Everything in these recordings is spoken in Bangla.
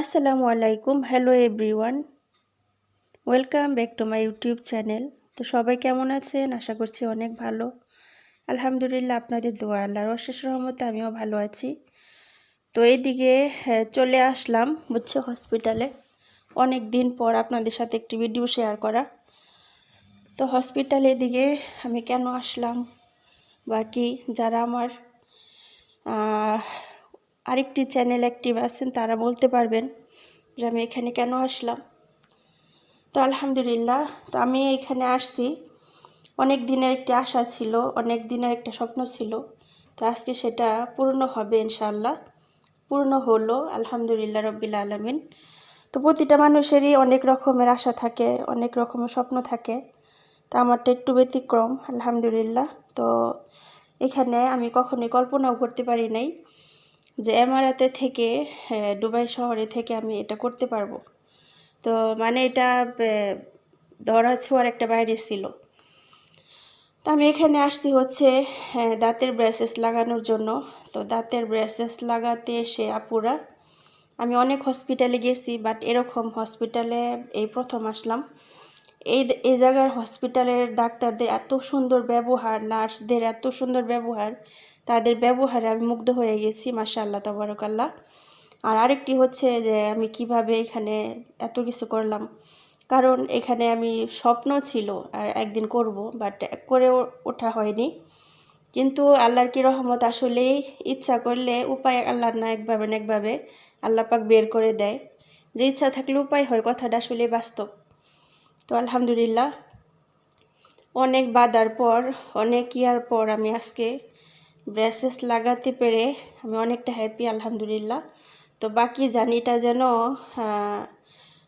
আসসালামু আলাইকুম। Hello everyone welcome back to my YouTube channel তো সবাই কেমন আছেন? আশা করছি অনেক ভালো। আলহামদুলিল্লাহ আপনাদের দোয়া আল্লাহর অশেষ রহমতে আমিও ভালো আছি। তো এইদিকে হ্যাঁ, চলে আসলাম বুঝছে হসপিটালে অনেক দিন পর আপনাদের সাথে একটি ভিডিও শেয়ার করা। তো হসপিটালে এদিকে আমি কেন আসলাম? বাকি যারা আমার আরেকটি চ্যানেল অ্যাক্টিভ আছেন, তারা বলতে পারবেন যে আমি এখানে কেন আসলাম। তো আলহামদুলিল্লাহ, তো আমি এখানে আসছি। অনেক দিনের একটি আশা ছিল, অনেক দিনের একটা স্বপ্ন ছিল। তো আজকে সেটা পূর্ণ হবে ইনশাল্লাহ পূর্ণ হলো, আলহামদুলিল্লাহ রব্বিল আলমিন। তো প্রতিটা মানুষেরই অনেক রকমের আশা থাকে, অনেক রকমের স্বপ্ন থাকে। তো আমারটা একটু ব্যতিক্রম, আলহামদুলিল্লাহ। তো এখানে আমি কখনোই কল্পনাও করতে পারি নাই। যে এমারাতে থেকে দুবাই শহরে থেকে আমি এটা করতে পারব। তো মানে এটা ধরা ছোঁয়ার একটা বাইরে ছিল। তো আমি এখানে আসছি হচ্ছে দাঁতের ব্রেসেস লাগানোর জন্য। তো দাঁতের ব্রেসেস লাগাতে এসে আপুরা, আমি অনেক হসপিটালে গেছি বাট এরকম হসপিটালে এই প্রথম আসলাম। এই এই জায়গার হসপিটালের ডাক্তারদের এত সুন্দর ব্যবহার, নার্সদের এত সুন্দর ব্যবহার, তাদের ব্যবহারে আমি মুগ্ধ হয়ে গেছি, মাশাআল্লাহ, তবরকাল্লাহ। আর আরেকটি হচ্ছে যে, আমি কীভাবে এখানে এত কিছু করলাম। কারণ এখানে আমি স্বপ্ন ছিল, আর একদিন করব বাট করে ওঠা হয়নি। কিন্তু আল্লাহর কি রহমত, আসলেই ইচ্ছা করলে উপায় আল্লাহর না, একভাবে না একভাবে আল্লাহ পাক বের করে দেয়। যে ইচ্ছা থাকলে উপায় হয়, কথাটা আসলে বাস্তব। তো আলহামদুলিল্লাহ। অনেক বাধার পর, অনেক ইয়ার পর আমি আজকে ব্রেসেস লাগাতে পেরে আমি অনেকটা হ্যাপি আলহামদুলিল্লাহ। তো বাকি জানিটা যেন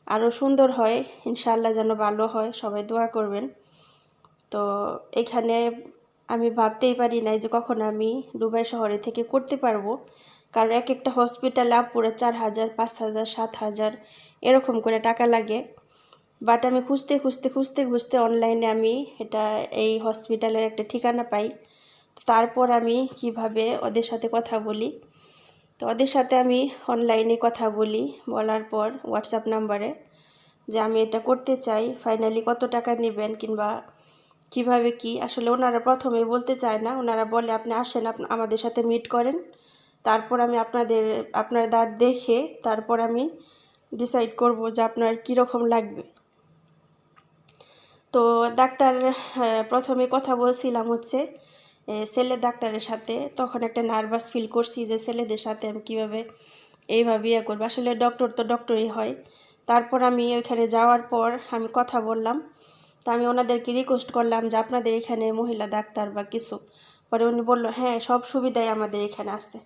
আরও সুন্দর হয় ইনশাল্লাহ যেন ভালো হয়, সবাই দোয়া করবেন। তো এখানে আমি ভাবতেই পারি নাই যে কখন আমি দুবাই শহরে থেকে করতে পারব। কারণ এক একটা হসপিটালে পুরো চার হাজার, পাঁচ হাজার, সাত হাজার, এরকম করে টাকা লাগে। বাট আমি খুঁজতে খুঁজতে খুঁজতে খুঁজতে অনলাইনে আমি এটা, এই হসপিটালের একটা ঠিকানা পাই। তারপর আমি কীভাবে ওদের সাথে কথা বলি? তো ওদের সাথে আমি অনলাইনে কথা বলি, বলার পর হোয়াটসঅ্যাপ নাম্বারে যে আমি এটা করতে চাই ফাইনালি কত টাকা নেবেন কিংবা কীভাবে কি? আসলে ওনারা প্রথমে বলতে চায় না, ওনারা বলে, আপনি আসেন আমাদের সাথে মিট করেন। তারপর আমি আপনাদের, আপনার দাঁত দেখে তারপর আমি ডিসাইড করব যে আপনার কীরকম লাগবে। তো ডাক্তার প্রথমে কথা বলছিলাম হচ্ছে ছেলে ডাক্তারের সাথে, তখন একটা নার্ভাস ফিল করছি যে ছেলেদের সাথে আমি কীভাবে এইভাবে ইয়ে করব। আসলে ডক্টর তো ডক্টরই হয়। তারপর আমি ওইখানে যাওয়ার পর আমি কথা বললাম। তা আমি ওনাদেরকে রিকোয়েস্ট করলাম যে আপনাদের এখানে মহিলা ডাক্তার বা কিছু। পরে উনি বলল হ্যাঁ সব সুবিধাই আমাদের এখানে আছে।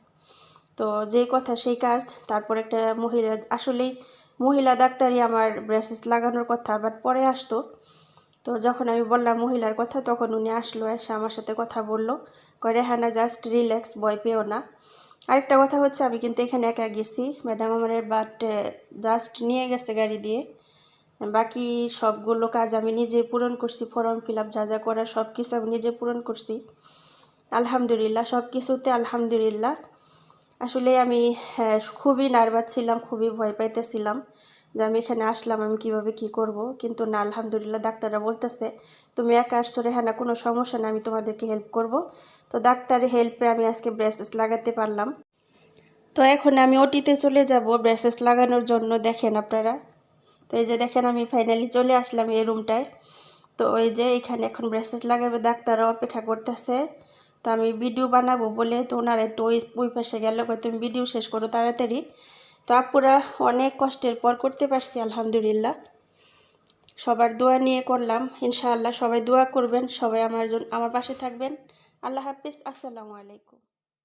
তো যেই কথা সেই কাজ। তারপর একটা মহিলা, আসলেই মহিলা ডাক্তারই আমার ব্রেসেস লাগানোর কথা বাট পরে আসতো। তো যখন আমি বললাম মহিলার কথা তখন উনি আসলো এসে আমার সাথে কথা বলল। করে হ্যাঁ না জাস্ট রিল্যাক্স ভয় পেও না। আরেকটা কথা হচ্ছে আমি কিন্তু এখানে একা গেছি। ম্যাডাম আমার বাট জাস্ট নিয়ে গেছে গাড়ি দিয়ে। বাকি সবগুলো কাজ আমি নিজে পূরণ করছি ফর্ম ফিল আপ যা যা করার সব কিছু আমি নিজে পূরণ করছি। আলহামদুলিল্লাহ সব কিছুতে আলহামদুলিল্লাহ। আসলে আমি হ্যাঁ, খুবই নার্ভাস ছিলাম খুবই ভয় পাইতেছিলাম। যে আমি এখানে আসলাম, আমি কীভাবে কি করব? কিন্তু না, আলহামদুলিল্লাহ ডাক্তাররা বলতেছে, তুমি একা আসছো রেহানা কোনো সমস্যা না আমি তোমাদেরকে হেল্প করব। তো ডাক্তারের হেল্পে আমি আজকে ব্রেসেস লাগাতে পারলাম। তো এখন আমি ওটিতে চলে যাব ব্রেসেস লাগানোর জন্য, দেখেন আপনারা। তো এই যে দেখেন, আমি ফাইনালি চলে আসলাম এই রুমটায় তো ওই যে এখানে এখন ব্রেসেস লাগাবে, ডাক্তাররা অপেক্ষা করতেছে। তো আমি ভিডিও বানাবো বলে, তো ওনারা একটু ওই ওই পাশে গেল তুমি ভিডিও শেষ করো তাড়াতাড়ি। তো আপুরা অনেক কষ্টের পর করতে পারছি, আলহামদুলিল্লাহ। সবার দোয়া নিয়ে করলাম, ইনশাআল্লাহ সবাই দোয়া করবেন, সবাই আমার জন্য আমার পাশে থাকবেন। আল্লাহ হাফিজ, আসসালামু আলাইকুম।